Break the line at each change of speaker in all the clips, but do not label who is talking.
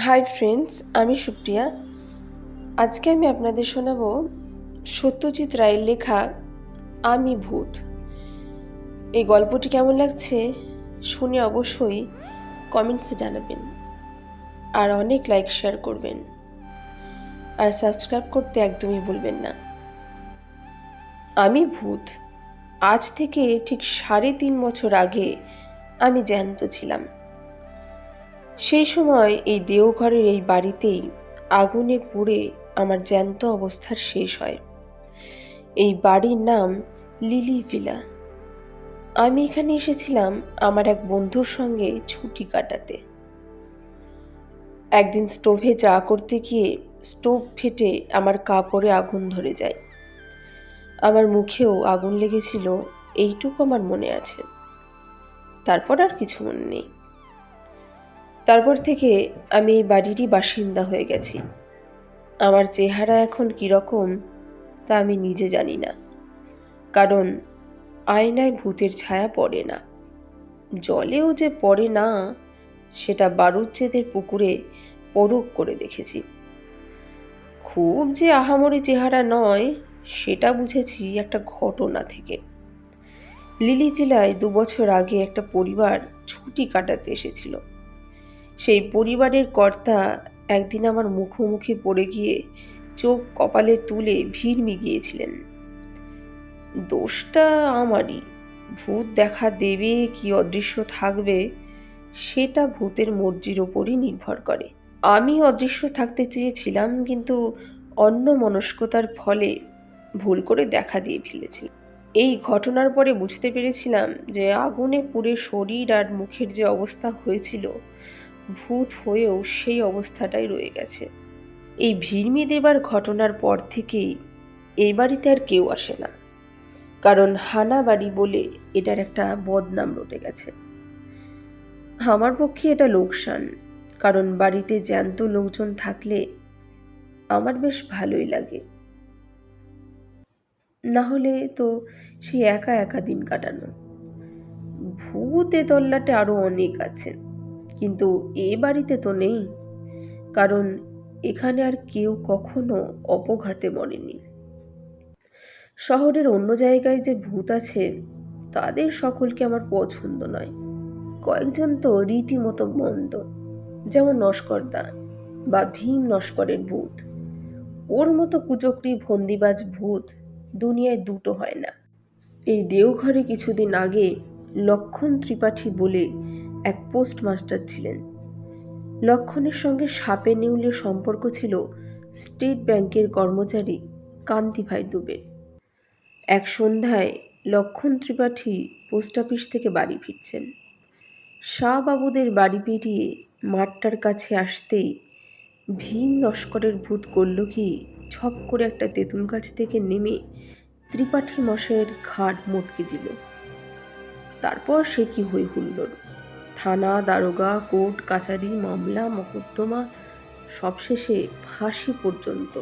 Hi friends আমি সুপ্রিয়া। আজকে আমি আপনাদের শোনাবো সত্যজিৎ রায়ের লেখা আমি ভূত। এই গল্পটি কেমন লাগছে শুনে অবশ্যই কমেন্টসে জানাবেন আর অনেক লাইক শেয়ার করবেন। আর সাবস্ক্রাইব করতে একদমই ভুলবেন না। আমি ভূত। আজ থেকে ঠিক সাড়ে তিন বছর আগে আমি জ্যান্ত ছিলাম। সেই সময় এই দেওঘরের এই বাড়িতেই আগুনে পুড়ে আমার জ্যান্ত অবস্থার শেষ হয়। এই বাড়ির নাম লিলি ভিলা। আমি এখানে এসেছিলাম আমার এক বন্ধুর সঙ্গে ছুটি কাটাতে। একদিন স্টোভে চা করতে গিয়ে স্টোভ ফেটে আমার কাপড়ে আগুন ধরে যায়। আমার মুখেও আগুন লেগেছিল, এইটুকু আমার মনে আছে। তারপর আর কিছু মনে নেই। তারপর থেকে আমি এই বাড়িরই বাসিন্দা হয়ে গেছি। আমার চেহারা এখন কীরকম তা আমি নিজে জানি না। কারণ আয়নায় ভূতের ছায়া পড়ে না। জলেও যে পড়ে না, সেটা বারুচ্ছেদের পুকুরে পরক করে দেখেছি। খুব যে আহামরি চেহারা নয়, সেটা বুঝেছি একটা ঘটনা থেকে। লিলি ভিলায় দু বছর আগে একটা পরিবার ছুটি কাটাতে এসেছিল। সেই পরিবারের কর্তা একদিন আমার মুখোমুখি পড়ে গিয়ে চোখ কপালে তুলে ভিড় মিগিয়েছিলেন। দোষটা আমারই। ভূত দেখা দেবে কি অদৃশ্য থাকবে সেটা ভূতের মর্জির ওপরই নির্ভর করে। আমি অদৃশ্য থাকতে চেয়েছিলাম কিন্তু অন্য মনস্কতার ফলে ভুল করে দেখা দিয়ে ফেলেছি। এই ঘটনার পরে বুঝতে পেরেছিলাম যে আগুনে পুড়ে শরীর আর মুখের যে অবস্থা হয়েছিল ভূত হয়েও সেই অবস্থাটাই রয়ে গেছে। এই ভিড়মি দেবার ঘটনার পর থেকেই এই বাড়িতে আর কেউ আসে না। কারণ হানা বাড়ি বলে এটার একটা বদনাম রটে গেছে। আমার পক্ষে এটা লোকসান, কারণ বাড়িতে জ্যান্ত লোকজন থাকলে আমার বেশ ভালোই লাগে। না হলে তো সেই একা একা দিন কাটানো। ভূত এ তল্লাটে আরও অনেক আছে কিন্তু এ বাড়িতে তো নেই। কারণ এখানে আর কেউ কখনো অপঘাতে মরেনি। শহরের অন্য জায়গায় যে ভূত আছে, তাদের সকলকে আমার পছন্দ নয়। কয়েকজন তো রীতিমতো মন্দ, যেমন নস্করদা বা ভীম নস্করের ভূত। ওর মতো কুচকরি, ভন্দিবাজ ভূত দুনিয়ায় দুটো হয় না। এই দেওঘরে কিছুদিন আগে লক্ষণ ত্রিপাঠী বলে এক পোস্টমাস্টার ছিলেন। লক্ষণের সঙ্গে সাপে নেউলে সম্পর্ক ছিল স্টেট ব্যাংকের কর্মচারী কান্তিভাই দুবে। এক সন্ধ্যায় লক্ষণ ত্রিপাঠী পোস্ট অফিস থেকে বাড়ি ফিরছেন। শাহবাবুদের বাড়ি পেরিয়ে মাঠটার কাছে আসতেই ভীম লস্করের ভূত করল কি ছপ করে একটা তেঁতুল গাছ থেকে নেমে ত্রিপাঠী মশাইয়ের ঘাট মটকে দিল। তারপর সে কি হই হুল্লোড়? থানা, দারোগা, কোর্ট কাচারি মামলা, মকদ্দমা, সবশেষে ফাঁসি পর্যন্ত।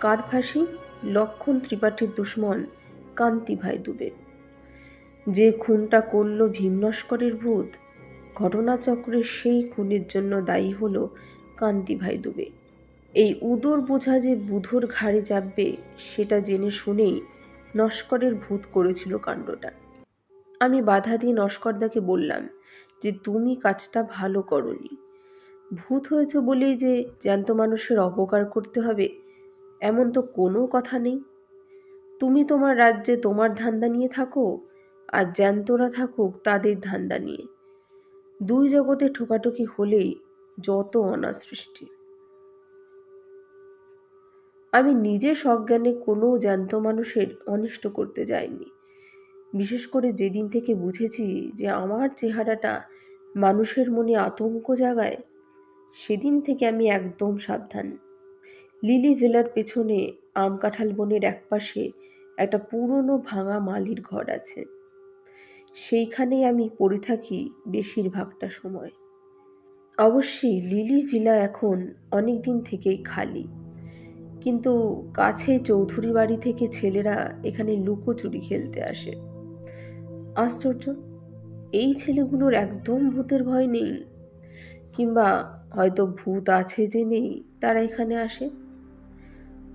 কার ফাঁসি? লক্ষণ ত্রিপাঠীর দুশ্মন, কান্তি ভাই দুবে। যে খুনটা করল ভীমনস্করের ভূত, ঘটনাচক্রের সেই খুনের জন্য দায়ী হল কান্তি ভাই দুবে। এই উদর বোঝা যে বুধর ঘাড়ে যাবে সেটা জেনে শুনেই নস্করের ভূত করেছিল কাণ্ডটা। আমি বাধা দিয়ে নস্করদাকে বললাম যে তুমি কাজটা ভালো করনি। ভূত হয়েছ বলেই যে জ্যান্ত মানুষের অপকার করতে হবে, এমন তো কোনো কথা নেই। তুমি তোমার রাজ্যে তোমার ধান্দা নিয়ে থাকো আর জ্যান্তরা থাকুক তাদের ধান্দা নিয়ে। দুই জগতে ঠোকাঠুকি হলেই যত অনাসৃষ্টি আমি নিজে সজ্ঞানে কোনো জ্যান্ত মানুষের অনিষ্ট করতে যাইনি। বিশেষ করে যেদিন থেকে বুঝেছি যে আমার চেহারাটা মানুষের মনে আতঙ্ক জাগায়, সেদিন থেকে আমি একদম সাবধান। লিলি ভেলার পেছনে আম কাঁঠাল বনের একপাশে একটা পুরনো ভাঙা মালির ঘর আছে। সেইখানেই আমি পড়ে থাকি বেশিরভাগটা সময়। অবশ্যই লিলি ভিলা এখন অনেক দিন থেকেই খালি। কিন্তু কাছে চৌধুরী বাড়ি থেকে ছেলেরা এখানে লুকোচুরি খেলতে আসে। আশ্চর্য, এই ছেলেগুলোর একদম ভূতের ভয় নেই। কিংবা হয়তো ভূত আছে যে নেই, তারা এখানে আসে।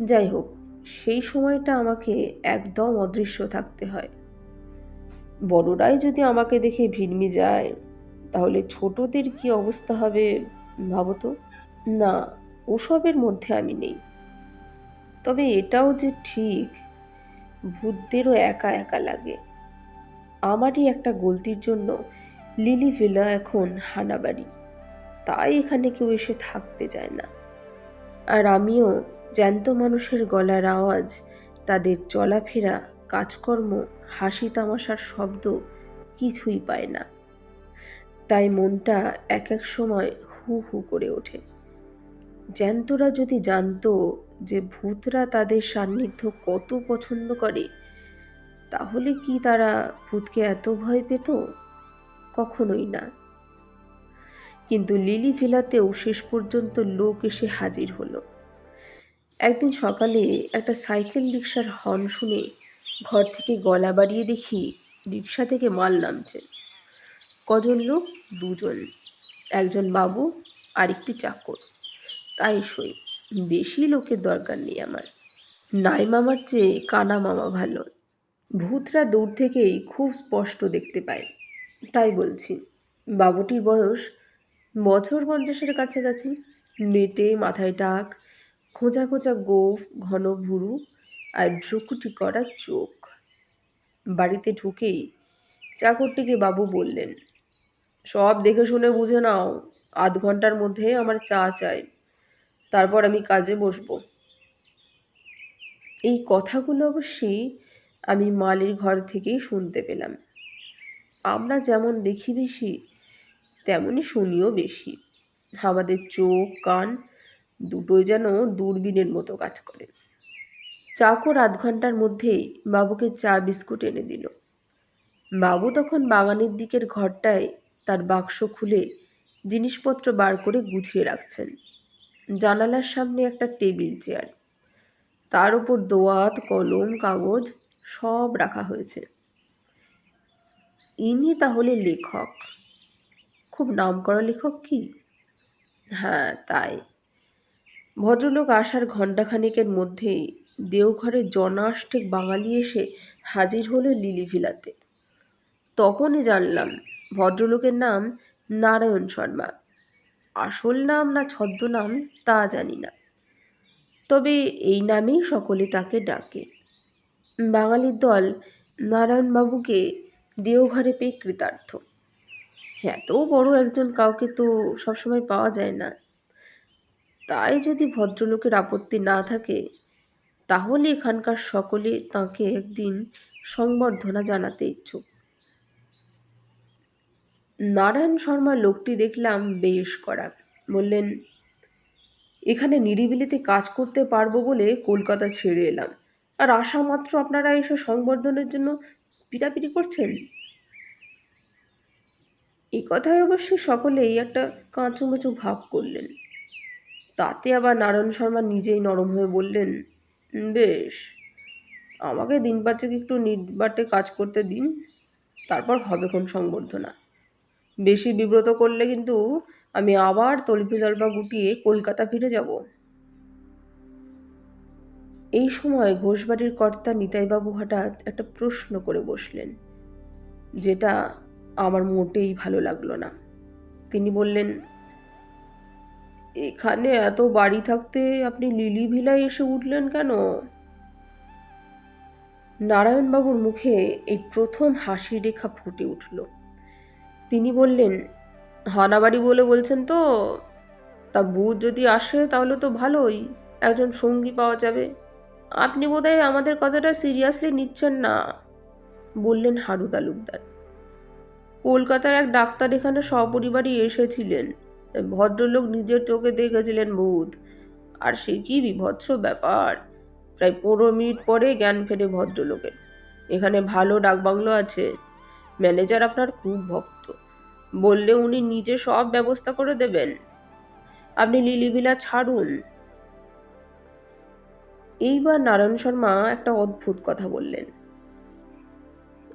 যাই হোক, সেই সময়টা আমাকে একদম অদৃশ্য থাকতে হয়। বড়রাই যদি আমাকে দেখে ভিড়মি যায়, তাহলে ছোটদের কি অবস্থা হবে ভাবো তো না, ওসবের মধ্যে আমি নেই। তবে এটাও যে ঠিক, ভূতদেরও একা একা লাগে। আমারই একটা গলতির জন্য লিলি ভিলা এখন হানাবাড়ি। তাই এখানে কেউ এসে থাকতে চায় না। আর আমিও জ্যান্ত মানুষের গলার আওয়াজ, তাদের চলাফেরা, কাজকর্ম, হাসি তামাশার শব্দ কিছুই পায় না। তাই মনটা এক এক সময় হু হু করে ওঠে। জ্যান্তরা যদি জানতো যে ভূতরা তাদের সান্নিধ্য কত পছন্দ করে তাহলে কি তারা ভূতকে এত ভয় পেত? কখনোই না। কিন্তু লিলি ভিলাতেও শেষ পর্যন্ত লোক এসে হাজির হলো। একদিন সকালে একটা সাইকেল রিক্সার হর্ন শুনে ঘর থেকে গলা বাড়িয়ে দেখি রিক্সা থেকে মাল নামছে। কজন লোক? দুজন। একজন বাবু আর একটি চাকর। তাই সই। বেশি লোকের দরকার নেই আমার। নাই মামার চেয়ে কানা মামা ভালো। ভূতরা দূর থেকেই খুব স্পষ্ট দেখতে পায়। তাই বলছি, বাবুটির বয়স বছর পঞ্চাশের কাছাকাছি। নেটে মাথায় টাক খোঁজা খোঁজা গোফ, ঘন ভুরু আর ভ্রুকুটি করা চোখ। বাড়িতে ঢুকেই চাকরটিকে বাবু বললেন, সব দেখে শুনে বুঝে নাও, আধ ঘণ্টার মধ্যে আমার চা চাই, তারপর আমি কাজে বসবো। এই কথাগুলো অবশ্যই আমি মালির ঘর থেকেই শুনতে পেলাম। আমরা যেমন দেখি বেশি তেমনই শুনিও বেশি। আমাদের চোখ, কান দুটোই যেন দূরবীনের মতো কাজ করে। চাকর আধ ঘণ্টার মধ্যেই বাবুকে চা, বিস্কুট এনে দিল। বাবু তখন বাগানের দিকের ঘরটায় তার বাক্স খুলে জিনিসপত্র বার করে গুছিয়ে রাখছেন। জানালার সামনে একটা টেবিল, চেয়ার। তার উপর দোয়াত, কলম, কাগজ সব রাখা হয়েছে। ইনি তাহলে লেখক। খুব নামকরা লেখক কি? হ্যাঁ তাই। ভদ্রলোক আসার ঘণ্টাখানিকের মধ্যেই দেওঘরে জনাষ্টেক বাঙালি এসে হাজির হলো লিলি ভিলাতে তখনই জানলাম ভদ্রলোকের নাম নারায়ণ শর্মা। আসল নাম না ছদ্মনাম তা জানি না। তবে এই নামেই সকলে তাকে ডাকে। বাঙালির দল নারায়ণবাবুকে দেওঘরে পেয়ে কৃতার্থ। এত বড় একজন কাউকে তো সবসময় পাওয়া যায় না। তাই যদি ভদ্রলোকের আপত্তি না থাকে, তাহলে এখানকার সকলে তাকে একদিন সংবর্ধনা জানাতে ইচ্ছুক। নারায়ণ শর্মা লোকটি দেখলাম বেশ করা বললেন, এখানে নিরিবিলিতে কাজ করতে পারব বলে কলকাতা ছেড়ে এলাম। আর আসা মাত্র আপনারা এসে সংবর্ধনের জন্য পিটাপিটি করছেন? এই কথায় অবশ্য সকলেই একটা কাঁচুমাচু ভাব করলেন। তাতে আবার নারায়ণ শর্মা নিজেই নরম হয়ে বললেন, বেশ, আমাকে দিন পাঁচেক একটু নির্বাটে কাজ করতে দিন, তারপর হবে কোন সংবর্ধনা। বেশি বিব্রত করলে কিন্তু আমি আবার তলপি তলপা গুটিয়ে কলকাতা ফিরে যাব। এই সময় ঘোষবাড়ির কর্তা নিতাইবাবু হঠাৎ একটা প্রশ্ন করে বসলেন, যেটা আমার মোটেই ভালো লাগল না। তিনি বললেন, এখানে এত বাড়ি থাকতে আপনি লিলি ভিলায় এসে উঠলেন কেন? নারায়ণবাবুর মুখে এই প্রথম হাসি রেখা ফুটে উঠল। তিনি বললেন, হানাবাড়ি বলে বলছেন তো? তা বুধ যদি আসে তাহলে তো ভালোই, একজন সঙ্গী পাওয়া যাবে। আপনি বোধহয় আমাদের কথাটা সিরিয়াসলি নিচ্ছেন না, বললেন হারু তালুকদার কলকাতার এক ডাক্তার এখানে সপরিবারই এসেছিলেন, ভদ্রলোক নিজের চোখে দেখেছিলেন ভূত, আর সে কি বিভৎস ব্যাপার। প্রায় পনেরো মিনিট পরে জ্ঞান ফেরে ভদ্রলোকের। এখানে ভালো ডাকবাংলো আছে, ম্যানেজার আপনার খুব ভক্ত, বললে উনি নিজে সব ব্যবস্থা করে দেবেন। আপনি লিলিবিলা ছাড়ুন এইবার নারায়ণ শর্মা একটা অদ্ভুত কথা বললেন।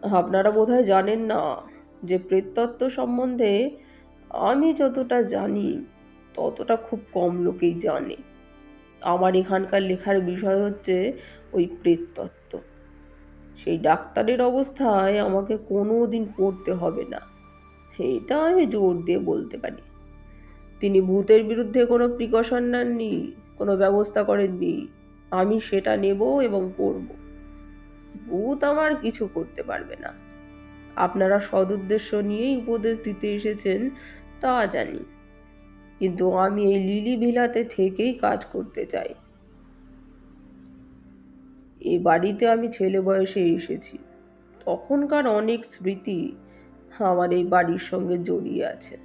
আপনারা বোধহয় জানেন না যে প্রেততত্ত্ব সম্বন্ধে আমি যতটা জানি, ততটা খুব কম লোকেই জানে। আমার এখানকার লেখার বিষয় হচ্ছে ওই প্রেততত্ত্ব সেই ডাক্তারের অবস্থায় আমাকে কোনো দিন পড়তে হবে না। এটা আমি জোর দিয়ে বলতে পারি। তিনি ভূতের বিরুদ্ধে কোনো প্রিকশন নেননি, কোনো ব্যবস্থা করেননি। আমি সেটা নেব এবং করব। ভূত আমার কিছু করতে পারবে না। আপনারা সদুদ্দেশ্য নিয়েই উপদেশ দিতে এসেছেন, তা জানি। কিন্তু আমি এই লিলি ভিলাতে থেকেই কাজ করতে চাই। এ বাড়িতে আমি ছেলে বয়সে এসেছি। তখনকার অনেক স্মৃতি আমার এই বাড়ির সঙ্গে জড়িয়ে আছে।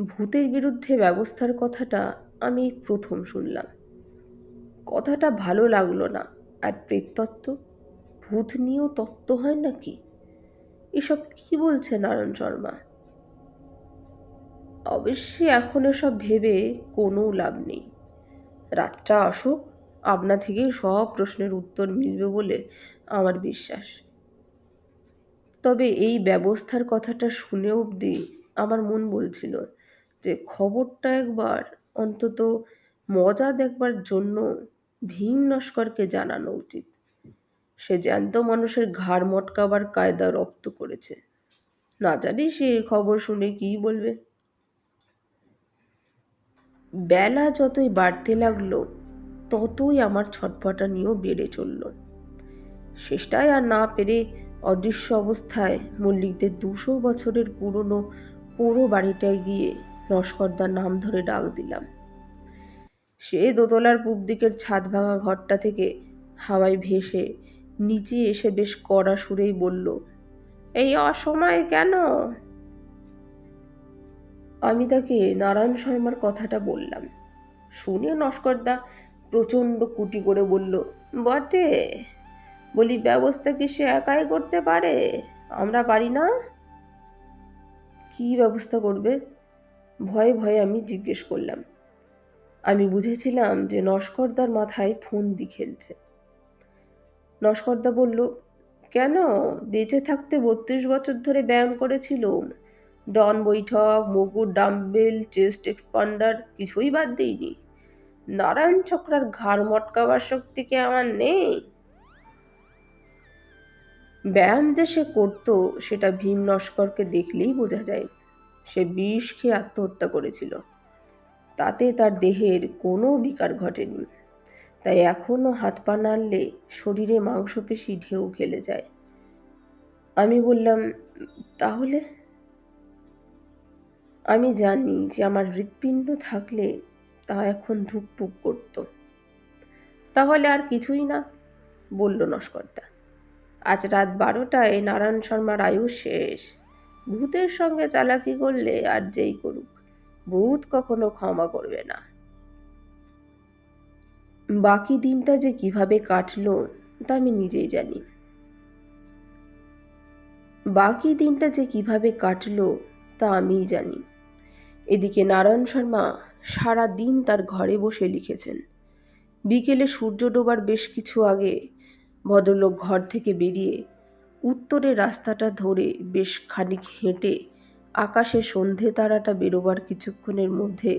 ভূতের বিরুদ্ধে ব্যবস্থার কথাটা আমি প্রথম শুনলাম। কথাটা ভালো লাগল না। আর প্রেততত্ত্ব? ভূত নিয়েও তত্ত্ব হয় নাকি? এসব কি বলছে নারায়ণ শর্মা? অবশ্যই এখন এসব ভেবে কোনো লাভ নেই। রাতটা আসুক, আপনা থেকেই সব প্রশ্নের উত্তর মিলবে বলে আমার বিশ্বাস। তবে এই ব্যবস্থার কথাটা শুনে অবধি আমার মন বলছিল যে খবরটা একবার অন্তত মজা দেখবার জন্য ভীম নস্করকে জানানো উচিত। সে জ্যান্ত মানুষের ঘাড় মটকাবার কায়দা রপ্ত করেছে। না জানি সে খবর শুনে কী বলবে। বেলা যতই বাড়তে লাগল, ততই আমার ছটফটানিও বেড়ে চলল। শেষটায় আর না পেরে অদৃশ্য অবস্থায় মল্লিকদের দুশো বছরের পুরনো পুরো বাড়িটায় গিয়ে নস্করদার নাম ধরে ডাক দিলাম। সে দোতলার পূব দিকের ছাদ ভাঙা ঘরটা থেকে হাওয়ায় ভেসে নিচে এসে বেশ কড়া সুরেই বলল, এই অসময়ে কেন? আমি তাকে নারায়ণ শর্মার কথাটা বললাম। শুনে নস্করদা প্রচণ্ড কুটি করে বলল, বটে, বলি ব্যবস্থা কি সে একাই করতে পারে? আমরা পারি না? কি ব্যবস্থা করবে? ভয়ে ভয়ে আমি জিজ্ঞেস করলাম। আমি বুঝেছিলাম যে নস্করদার মাথায় ফোন দি খেলছে। নস্করদা বলল, কেন? বেঁচে থাকতে বত্রিশ বছর ধরে ব্যায়াম করেছিলুম ডন বৈঠক মুকুর ডাম্বেল, চেস্ট এক্সপান্ডার, কিছুই বাদ দিইনি। নারায়ণ চক্রার ঘাড় মটকাবার শক্তি কি আমার নেই? ব্যায়াম যে সে করতো, সেটা ভীম নস্করকে দেখলেই বোঝা যায়। সে বিষ খেয়ে আত্মহত্যা করেছিল। তাতে তার দেহের কোনো বিকার ঘটেনি। তাই এখনও হাত পা নাড়লে শরীরে মাংসপেশি ঢেউ খেলে যায়। আমি বললাম, তাহলে? আমি জানি যে আমার হৃৎপিণ্ড থাকলে তা এখন ধুকপুক করত। তাহলে আর কিছুই না, বলল নস্কর্তা আজ রাত বারোটায় নারায়ণ শর্মার আয়ু শেষ। ভূতের সঙ্গে চালাকি করলে আর যেই করুক, ভূত কখনো ক্ষমা করবে না। বাকি দিনটা যে কীভাবে কাটলো, তা আমি নিজেই জানি। বাকি দিনটা যে কীভাবে কাটলো, তা আমিই জানি। এদিকে নারায়ণ শর্মা সারা দিন তার ঘরে বসে লিখেছেন। বিকেলে সূর্য ডোবার বেশ কিছু আগে ভদ্রলোক ঘর থেকে বেরিয়ে উত্তরে রাস্তাটা ধরে বেশ খানিক হেঁটে আকাশে সন্ধে তারাটা বেরোবার কিছুক্ষণের মধ্যে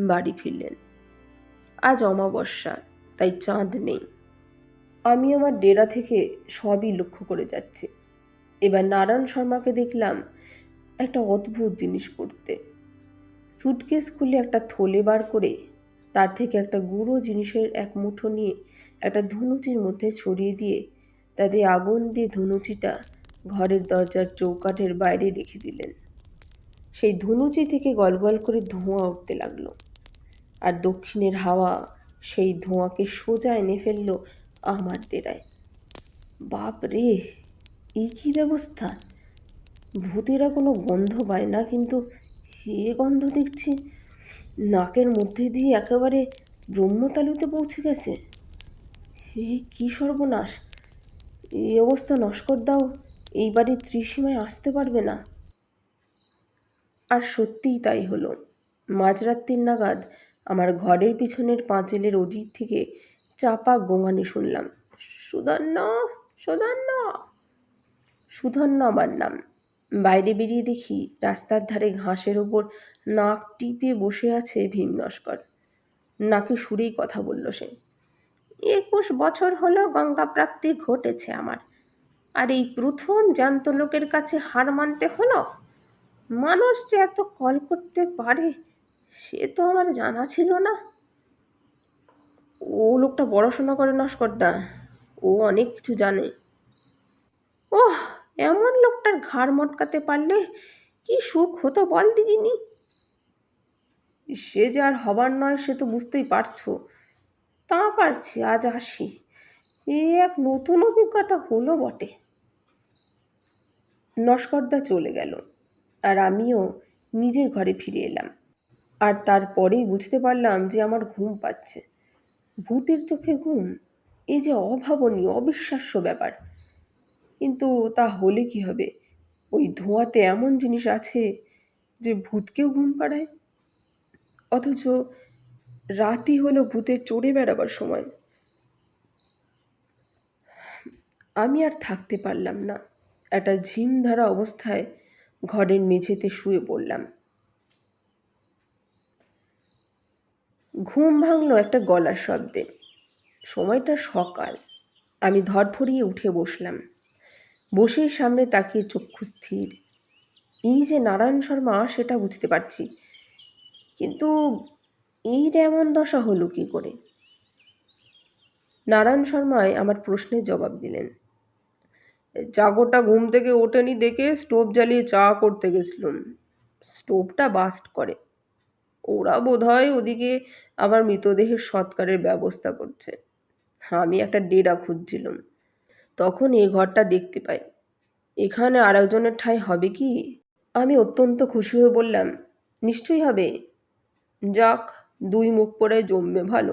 বাড়ি ফিরলেন। আজ অমাবস্যা, তাই চাঁদ নেই। আমি আমার ডেরা থেকে সবই লক্ষ্য করে যাচ্ছি। এবার নারায়ণ শর্মাকে দেখলাম একটা অদ্ভুত জিনিস করতে সুটকেস খুলে একটা থলে বার করে তার থেকে একটা গুঁড়ো জিনিসের এক মুঠো নিয়ে একটা ধুনুচির মধ্যে ছড়িয়ে দিয়ে তাতে আগুন দিয়ে ধুনুচিটা ঘরের দরজার চৌকাঠের বাইরে রেখে দিলেন। সেই ধুনুচি থেকে গলগল করে ধোঁয়া উঠতে লাগল আর দক্ষিণের হাওয়া সেই ধোঁয়াকে সোজা এনে ফেলল আমার ডেরায়। বাপ রে এই কী ব্যবস্থা? ভূতেরা কোনো গন্ধ পায় না, কিন্তু হে গন্ধ দেখছি নাকের মধ্যে দিয়ে একেবারে ব্রহ্মতালুতে পৌঁছে গেছে। হে কী সর্বনাশ! এই অবস্থা নস্কর দাও। এই বাড়ির ত্রিসীমায় আসতে পারবে না। আর সত্যিই তাই হলো। মাঝরাত্রির নাগাদ আমার ঘরের পিছনের পাঁচিলের অজিত থেকে চাপা গোঙানি শুনলাম। সুধন্য সুধন্য সুধন্য আমার নাম। বাইরে বেরিয়ে দেখি রাস্তার ধারে ঘাসের ওপর নাক টিপে বসে আছে ভীম নস্কর নাকে সুরেই কথা বলল সে। একুশ বছর হলো গঙ্গা প্রাপ্তি ঘটেছে আমার। আর এই প্রথম জ্যান্ত লোকের কাছে হার মানতে হলো? মানুষ যে এত কল করতে পারে, সে তো আমার জানা ছিল না। ও লোকটা পড়াশোনা করে নস্করদা ও অনেক কিছু জানে। ওহ, এমন লোকটার ঘাড় মটকাতে পারলে কি সুখ হতো বল দিদিনি? সে যে আর হবার নয়, সে তো বুঝতেই পারছ। পারছি, আজ আসি। এ এক নতুন অভিজ্ঞতা হলো বটে। নস্করদা চলে গেল আর আমিও নিজের ঘরে ফিরে এলাম। আর তারপরেই বুঝতে পারলাম যে আমার ঘুম পাচ্ছে। ভূতের চোখে ঘুম এই যে অভাবনীয়, অবিশ্বাস্য ব্যাপার। কিন্তু তা হলে কি হবে? ওই ধোঁয়াতে এমন জিনিস আছে যে ভূতকেও ঘুম পাড়ায়? অথচ রাতই হলো ভূতের চড়ে বেড়াবার সময়। আমি আর থাকতে পারলাম না। একটা ঝিম ধরা অবস্থায় ঘরের মেঝেতে শুয়ে পড়লাম। ঘুম ভাঙলো একটা গলার শব্দে। সময়টা সকাল। আমি ধরফরিয়ে উঠে বসলাম। বসেই সামনে তাকিয়ে চক্ষু স্থির। ইনি যে নারায়ণ শর্মা, সেটা বুঝতে পারছি। কিন্তু এই এমন দশা হলো কি করে? নারায়ণ শর্মায় আমার প্রশ্নের জবাব দিলেন। জাগোটা ঘুম থেকে ওঠেনি দেখে স্টোভ জ্বালিয়ে চা করতে গেছিলুম। স্টোভটা বাস্ট করে। ওরা বোধহয় ওদিকে আবার মৃতদেহের সৎকারের ব্যবস্থা করছে। আমি একটা ডেরা খুঁজছিলাম। তখন এই ঘরটা দেখতে পাই। এখানে আর একজনের ঠাঁই হবে কি? আমি অত্যন্ত খুশি হয়ে বললাম, নিশ্চয়ই হবে। যাক দুই মুখ পড়ে জমবে ভালো।